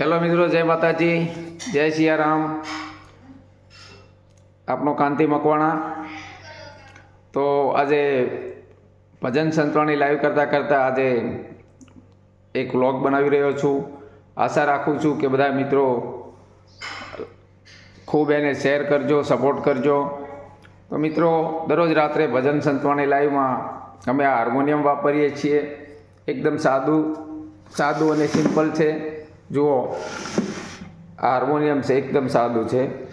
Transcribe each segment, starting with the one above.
Hello મિત્રો, જય માતાજી, જય સિયારામ. આપનો કાંતિ મકવાણા. તો આજે ભજન સંતવાણી લાઈવ કરતાં કરતાં આજે એક વ્લોગ બનાવી રહ્યો છું. આશા રાખું છું કે બધા મિત્રો ખૂબ એને શેર કરજો સપોર્ટ કરજો. તો મિત્રો, દરરોજ રાત્રે ભજન સંતવાણી લાઈવમાં અમે આ હાર્મોનિયમ વાપરીએ છીએ. એકદમ સાદું સાદું અને સિમ્પલ છે. જુઓ, આ હાર્મોનિયમ છે, એકદમ સાદું છે.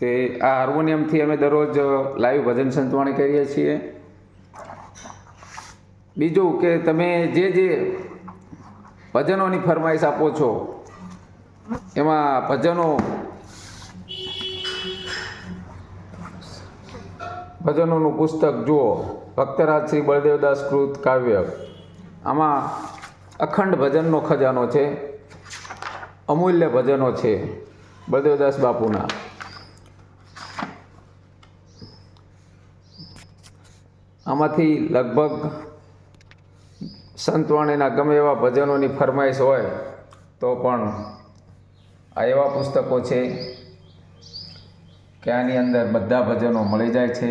તે આ હાર્મોનિયમથી અમે દરરોજ લાઈવ ભજન સંતવાણી કરીએ છીએ. બીજું કે તમે જે જે ભજનોની ફરમાઈશ આપો છો, એમાં ભજનો ભજનોનું પુસ્તક જુઓ, ભક્તરાજ શ્રી બળદેવદાસ કૃત કાવ્ય. આમાં અખંડ ભજનનો ખજાનો છે, અમૂલ્ય ભજનો છે, બળદેવદાસ બાપુના. આમાંથી લગભગ સંતવાણીના ગમે એવા ભજનોની ફરમાઈશ હોય, તો પણ આ એવા પુસ્તકો છે કે આની અંદર બધા ભજનો મળી જાય છે.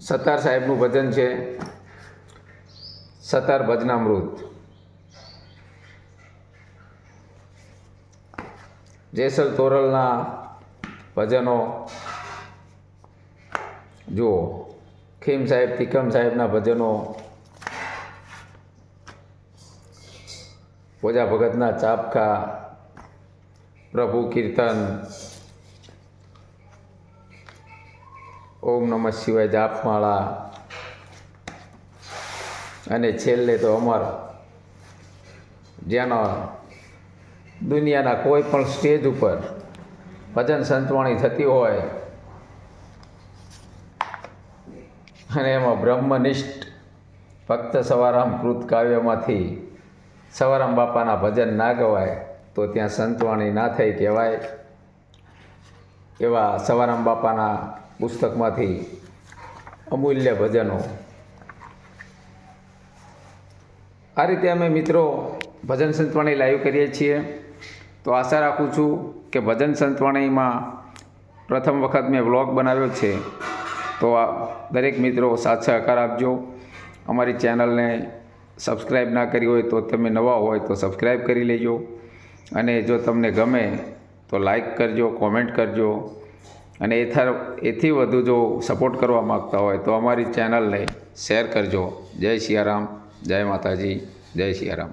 સત્તાર સાહેબનું ભજન છે સતાર ભજનામૃત. જેસલ તોરલના ભજનો. જુઓ, ખીમ સાહેબ તિકમ સાહેબના ભજનો. પૂજા ભગતના ચાપખા પ્રભુ કીર્તન. ઓમ નમઃ શિવાય જાપમાળા. અને છેલ્લે તો અમર, જેનો દુનિયાના કોઈ પણ સ્ટેજ ઉપર ભજન સંતવાણી થતી હોય, અને એમાં બ્રહ્મનિષ્ઠ ભક્ત સવારામ કૃત કાવ્યમાંથી સવારામ બાપાના ભજન ના ગવાય, તો ત્યાં સંતવાણી ના થઈ કહેવાય. એવા સવારામ બાપાના પુસ્તકમાંથી અમૂલ્ય ભજનો આ રીતે અમે મિત્રો ભજન સંતવાણી લાઈવ કરીએ છીએ. તો આશા રાખું છું કે ભજન સંતવાણીમાં પ્રથમ વખત મેં વ્લોગ બનાવ્યો છે. તો આ દરેક મિત્રો સાથ સહકાર આપજો. અમારી ચેનલને સબસ્ક્રાઈબ ના કરી હોય તો તમે નવા હોય તો સબસ્ક્રાઈબ કરી લેજો. અને જો તમને ગમે તો લાઈક કરજો, કોમેન્ટ કરજો. અને એથા એથી વધુ જો સપોર્ટ કરવા માગતા હોય તો અમારી ચેનલને શેર કરજો. જય સિયારામ જય માતાજી જય સિયારામ